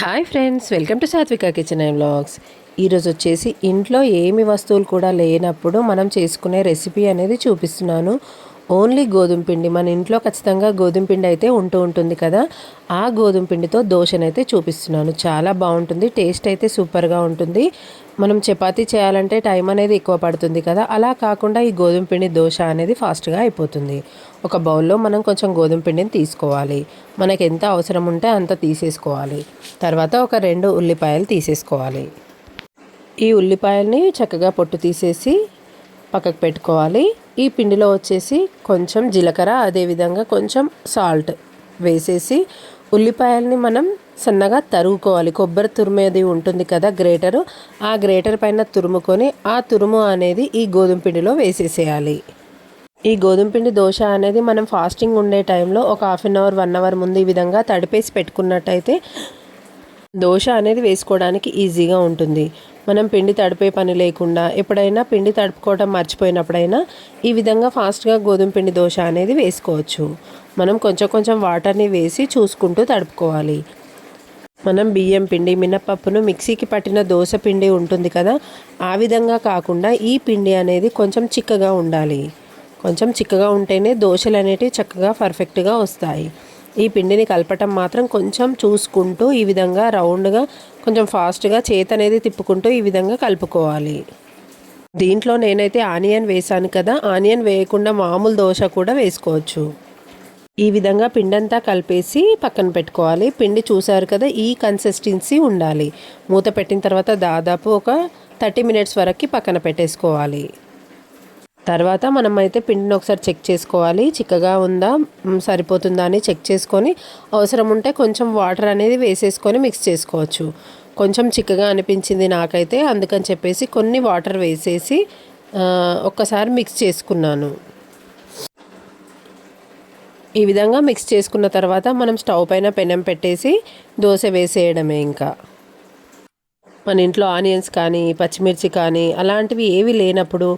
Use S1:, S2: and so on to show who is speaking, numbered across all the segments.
S1: Hi friends welcome to Satvika kitchen and blogs ఈరోజు వచ్చేసి ఇంట్లో ఏమి వస్తువులు కూడా లేనప్పుడు మనం చేసుకునే రెసిపీ అనేది చూపిస్తున్నాను. ఓన్లీ గోధుమ పిండి. మన ఇంట్లో ఖచ్చితంగా గోధుమ పిండి అయితే ఉంటూ ఉంటుంది కదా. ఆ గోధుమ పిండితో దోశనైతే చూపిస్తున్నాను. చాలా బాగుంటుంది. టేస్ట్ అయితే సూపర్గా ఉంటుంది. మనం చపాతీ చేయాలంటే టైం అనేది ఎక్కువ పడుతుంది కదా. అలా కాకుండా ఈ గోధుమ పిండి దోశ అనేది ఫాస్ట్గా అయిపోతుంది. ఒక బౌల్లో మనం కొంచెం గోధుమ పిండిని తీసుకోవాలి. మనకి ఎంత అవసరం ఉంటే అంత తీసేసుకోవాలి. తర్వాత ఒక రెండు ఉల్లిపాయలు తీసేసుకోవాలి. ఈ ఉల్లిపాయల్ని చక్కగా పొట్టు తీసేసి పక్కకు పెట్టుకోవాలి. ఈ పిండిలో వచ్చేసి కొంచెం జీలకర్ర అదేవిధంగా కొంచెం సాల్ట్ వేసేసి ఉల్లిపాయల్ని మనం సన్నగా తరుగుకోవాలి కొబ్బరి తురుమేది ఉంటుంది కదా గ్రేటరు ఆ గ్రేటర్ పైన తురుముకొని ఆ తురుము అనేది ఈ గోధుమ పిండిలో వేసేసేయాలి. ఈ గోధుమ పిండి దోశ అనేది మనం ఫాస్టింగ్ ఉండే టైంలో ఒక half an hour one hour ముందు ఈ విధంగా తడిపేసి పెట్టుకున్నట్టయితే దోశ అనేది వేసుకోవడానికి ఈజీగా ఉంటుంది. మనం పిండి తడిపే పని లేకుండా ఎప్పుడైనా పిండి తడుపుకోవడం మర్చిపోయినప్పుడైనా ఈ విధంగా ఫాస్ట్గా గోధుమ పిండి దోశ అనేది వేసుకోవచ్చు. మనం కొంచెం కొంచెం వాటర్ని వేసి చూసుకుంటూ తడుపుకోవాలి. మనం బియ్యం పిండి మినపప్పును మిక్సీకి పట్టిన దోశ పిండి ఉంటుంది కదా ఆ విధంగా కాకుండా ఈ పిండి అనేది కొంచెం చిక్కగా ఉండాలి. కొంచెం చిక్కగా ఉంటేనే దోశలు అనేటివి చక్కగా పర్ఫెక్ట్గా వస్తాయి. ఈ పిండిని కలపటం మాత్రం కొంచెం చూసుకుంటూ ఈ విధంగా రౌండ్గా కొంచెం ఫాస్ట్గా చేతి అనేది తిప్పుకుంటూ ఈ విధంగా కలుపుకోవాలి. దీంట్లో నేనైతే ఆనియన్ వేసాను కదా ఆనియన్ వేయకుండా మామూలు దోశ కూడా వేసుకోవచ్చు. ఈ విధంగా పిండంతా కలిపేసి పక్కన పెట్టుకోవాలి. పిండి చూసారు కదా ఈ కన్సిస్టెన్సీ ఉండాలి. మూత పెట్టిన తర్వాత దాదాపు ఒక థర్టీ మినిట్స్ వరకు పక్కన పెట్టేసుకోవాలి. తర్వాత మనం అయితే పిండిని ఒకసారి చెక్ చేసుకోవాలి. చిక్కగా ఉందా సరిపోతుందా అని చెక్ చేసుకొని అవసరం ఉంటే కొంచెం వాటర్ అనేది వేసేసుకొని మిక్స్ చేసుకోవచ్చు. కొంచెం చిక్కగా అనిపించింది నాకైతే. అందుకని చెప్పేసి కొన్ని వాటర్ వేసేసి ఒక్కసారి మిక్స్ చేసుకున్నాను. ఈ విధంగా మిక్స్ చేసుకున్న తర్వాత మనం స్టవ్ పైన పెనం పెట్టేసి దోశ వేసేయడమే ఇంకా. మన ఇంట్లో ఆనియన్స్ కానీ పచ్చిమిర్చి కానీ అలాంటివి ఏవి లేనప్పుడు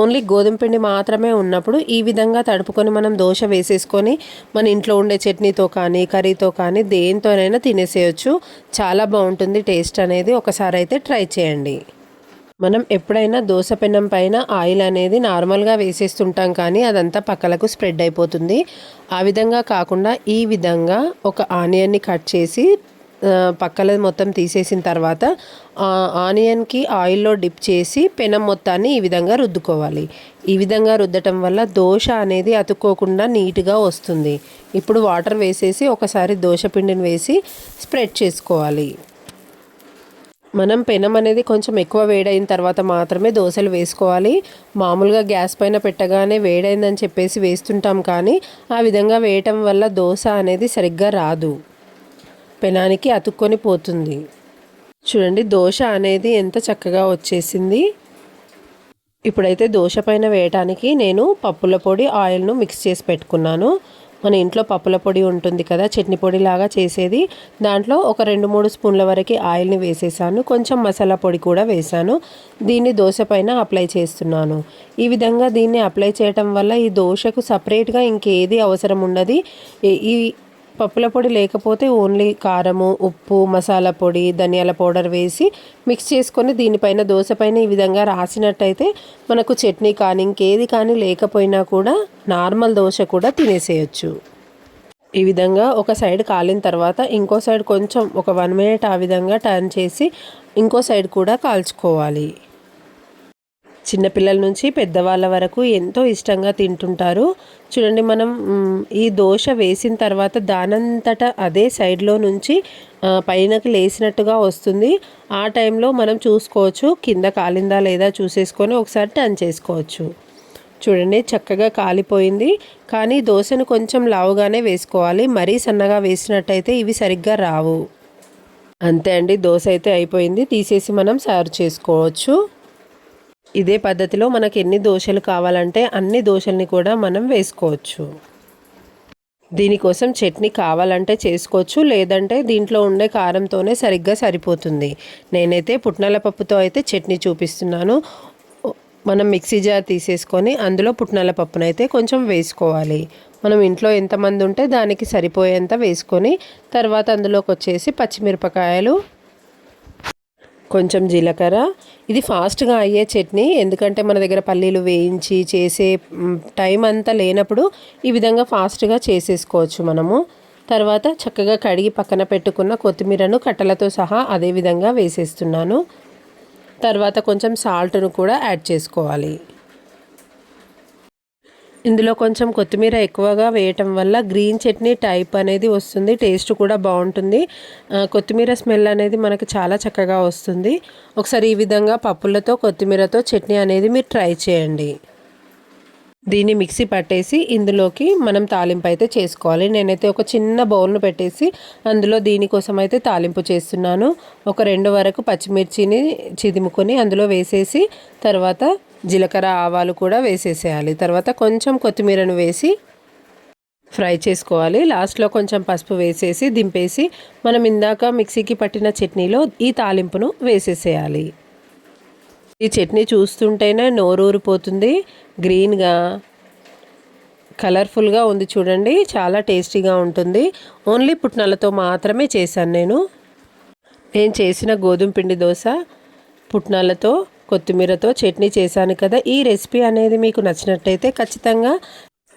S1: ఓన్లీ గోధుమ పిండి మాత్రమే ఉన్నప్పుడు ఈ విధంగా తడుపుకొని మనం దోశ వేసేసుకొని మన ఇంట్లో ఉండే చట్నీతో కానీ కర్రీతో కానీ దేంతోనైనా తినేసేయచ్చు. చాలా బాగుంటుంది టేస్ట్ అనేది. ఒకసారి అయితే ట్రై చేయండి. మనం ఎప్పుడైనా దోశ పెనం పైన ఆయిల్ అనేది నార్మల్గా వేసేస్తుంటాం కానీ అదంతా పక్కలకు స్ప్రెడ్ అయిపోతుంది. ఆ విధంగా కాకుండా ఈ విధంగా ఒక ఆనియన్ని కట్ చేసి పక్కల మొత్తం తీసేసిన తర్వాత ఆనియన్కి ఆయిల్లో డిప్ చేసి పెనం మొత్తాన్ని ఈ విధంగా రుద్దుకోవాలి. ఈ విధంగా రుద్దటం వల్ల దోశ అనేది అతుక్కోకుండా నీట్గా వస్తుంది. ఇప్పుడు వాటర్ వేసేసి ఒకసారి దోశ పిండిని వేసి స్ప్రెడ్ చేసుకోవాలి. మనం పెనం అనేది కొంచెం ఎక్కువ వేడైన తర్వాత మాత్రమే దోశలు వేసుకోవాలి. మామూలుగా గ్యాస్ పైన పెట్టగానే వేడైందని చెప్పేసి వేస్తుంటాం కానీ ఆ విధంగా వేయటం వల్ల దోశ అనేది సరిగ్గా రాదు. పెనానికి అతుక్కొని పోతుంది. చూడండి దోశ అనేది ఎంత చక్కగా వచ్చేసింది. ఇప్పుడైతే దోశ పైన వేయటానికి నేను పప్పుల పొడి ఆయిల్ను మిక్స్ చేసి పెట్టుకున్నాను. మన ఇంట్లో పప్పుల పొడి ఉంటుంది కదా చట్నీ పొడి లాగా చేసేది. దాంట్లో ఒక రెండు మూడు స్పూన్ల వరకు ఆయిల్ని వేసేసాను. కొంచెం మసాలా పొడి కూడా వేసాను. దీన్ని దోశ పైన అప్లై చేస్తున్నాను. ఈ విధంగా దీన్ని అప్లై చేయటం వల్ల ఈ దోశకు సపరేట్గా ఇంకేది అవసరం ఉండదు. ఈ పప్పుల పొడి లేకపోతే ఓన్లీ కారము ఉప్పు మసాలా పొడి ధనియాల పౌడర్ వేసి మిక్స్ చేసుకొని దీనిపైన దోశ పైన ఈ విధంగా రాసినట్టయితే మనకు చట్నీ కానీ ఇంకేది కానీ లేకపోయినా కూడా నార్మల్ దోశ కూడా తినేసేయచ్చు. ఈ విధంగా ఒక సైడ్ కాలిన తర్వాత ఇంకో సైడ్ కొంచెం ఒక వన్ మినిట్ ఆ విధంగా టర్న్ చేసి ఇంకో సైడ్ కూడా కాల్చుకోవాలి. చిన్నపిల్లల నుంచి పెద్దవాళ్ళ వరకు ఎంతో ఇష్టంగా తింటుంటారు. చూడండి మనం ఈ దోశ వేసిన తర్వాత దానంతట అదే సైడ్లో నుంచి పైనకి లేసినట్టుగా వస్తుంది. ఆ టైంలో మనం చూసుకోవచ్చు కింద కాలిందా లేదా చూసేసుకొని ఒకసారి టర్న్ చేసుకోవచ్చు. చూడండి చక్కగా కాలిపోయింది. కానీ దోశను కొంచెం లావుగానే వేసుకోవాలి. మరీ సన్నగా వేసినట్టయితే ఇవి సరిగ్గా రావు. అంతే అండి దోశ అయితే అయిపోయింది. తీసేసి మనం సర్వ్ చేసుకోవచ్చు. ఇదే పద్ధతిలో మనకు ఎన్ని దోశలు కావాలంటే అన్ని దోశల్ని కూడా మనం వేసుకోవచ్చు. దీనికోసం చట్నీ కావాలంటే చేసుకోవచ్చు లేదంటే దీంట్లో ఉండే కారంతోనే సరిగ్గా సరిపోతుంది. నేనైతే పుట్నాల పప్పుతో అయితే చట్నీ చూపిస్తున్నాను. మనం మిక్సీ జార్ తీసేసుకొని అందులో పుట్నాల పప్పునైతే కొంచెం వేసుకోవాలి. మనం ఇంట్లో ఎంతమంది ఉంటే దానికి సరిపోయేంత వేసుకొని తర్వాత అందులోకి వచ్చేసి పచ్చిమిరపకాయలు కొంచెం జీలకర్ర. ఇది ఫాస్ట్గా అయ్యే చట్నీ. ఎందుకంటే మన దగ్గర పల్లీలు వేయించి చేసే టైం అంతా లేనప్పుడు ఈ విధంగా ఫాస్ట్గా చేసేసుకోవచ్చు మనము. తర్వాత చక్కగా కడిగి పక్కన పెట్టుకున్న కొత్తిమీరను కట్టలతో సహా అదే విధంగా వేసేస్తున్నాను. తర్వాత కొంచెం సాల్ట్ను కూడా యాడ్ చేసుకోవాలి. ఇందులో కొంచెం కొత్తిమీర ఎక్కువగా వేయటం వల్ల గ్రీన్ చట్నీ టైప్ అనేది వస్తుంది టేస్ట్ కూడా బాగుంటుంది. కొత్తిమీర స్మెల్ అనేది మనకు చాలా చక్కగా వస్తుంది. ఒకసారి ఈ విధంగా పప్పులతో కొత్తిమీరతో చట్నీ అనేది మీరు ట్రై చేయండి. దీన్ని మిక్సీ పట్టేసి ఇందులోకి మనం తాలింపు అయితే చేసుకోవాలి. నేనైతే ఒక చిన్న బౌల్ను పెట్టేసి అందులో దీనికోసం అయితే తాలింపు చేస్తున్నాను. ఒక రెండు వరకు పచ్చిమిర్చిని చిదుముకొని అందులో వేసేసి తర్వాత జీలకర్ర ఆవాలు కూడా వేసేసేయాలి. తర్వాత కొంచెం కొత్తిమీరను వేసి ఫ్రై చేసుకోవాలి. లాస్ట్లో కొంచెం పసుపు వేసేసి దింపేసి మనం ఇందాక మిక్సీకి పట్టిన చట్నీలో ఈ తాలింపును వేసేసేయాలి. ఈ చట్నీ చూస్తుంటేనే నోరూరిపోతుంది. గ్రీన్గా కలర్ఫుల్గా ఉంది చూడండి. చాలా టేస్టీగా ఉంటుంది. ఓన్లీ పుట్నాలతో మాత్రమే చేశాను నేను. నేను చేసిన గోధుమ పిండి దోశ పుట్నాలతో కొత్తిమీరతో చట్నీ చేశాను కదా. ఈ రెసిపీ అనేది మీకు నచ్చినట్టయితే ఖచ్చితంగా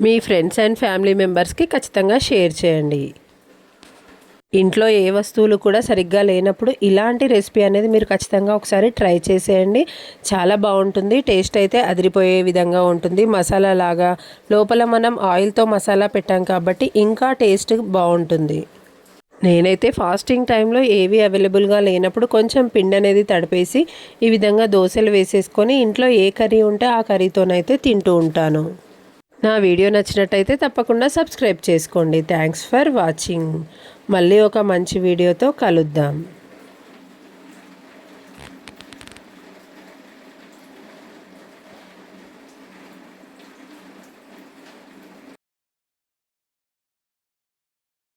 S1: మీ ఫ్రెండ్స్ అండ్ ఫ్యామిలీ మెంబర్స్కి ఖచ్చితంగా షేర్ చేయండి. ఇంట్లో ఏ వస్తువులు కూడా సరిగ్గా లేనప్పుడు ఇలాంటి రెసిపీ అనేది మీరు ఖచ్చితంగా ఒకసారి ట్రై చేసేయండి. చాలా బాగుంటుంది. టేస్ట్ అయితే అదిరిపోయే విధంగా ఉంటుంది. మసాలా లాగా లోపల మనం ఆయిల్తో మసాలా పెట్టాం కాబట్టి ఇంకా టేస్ట్ బాగుంటుంది. నేనైతే ఫాస్టింగ్ టైంలో ఏవి అవైలబుల్గా లేనప్పుడు కొంచెం పిండి అనేది తడిపేసి ఈ విధంగా దోశలు వేసేసుకొని ఇంట్లో ఏ కర్రీ ఉంటే ఆ కర్రీతోనైతే తింటూ ఉంటాను. నా వీడియో నచ్చినట్టయితే తప్పకుండా సబ్స్క్రైబ్ చేసుకోండి. Thanks for watching. మళ్ళీ ఒక మంచి వీడియోతో కలుద్దాం.